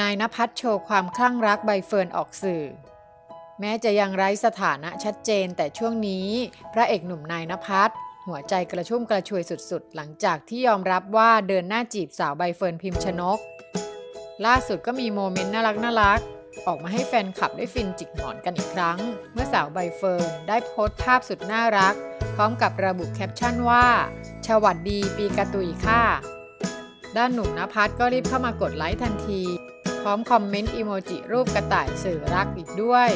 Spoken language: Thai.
นายนภัสโชว์ความคลั่งรักใบเฟิร์นออกสื่อ แม้จะยังไร้สถานะชัดเจนแต่ช่วงนี้ พระเอกหนุ่มนายนภัสหัวใจกระชุ่มกระชวยสุดๆ หลังจากที่ยอมรับว่าเดินหน้าจีบสาวใบเฟิร์นพิมพ์ชนก ล่าสุดก็มีโมเมนต์น่ารักน่ารักๆออกมาให้แฟนคลับได้ฟินจิกหมอนกันอีกครั้ง เมื่อสาวใบเฟิร์นได้โพสต์ภาพสุดน่ารัก พร้อมกับระบุแคปชั่นว่า สวัสดีปีกระตุยค่ะ ด้านหนุ่มนภัสก็รีบเข้ามากดไลค์ทันที พร้อมคอมเมนต์อีโมจิรูปกระต่ายสื่อรักอีกด้วย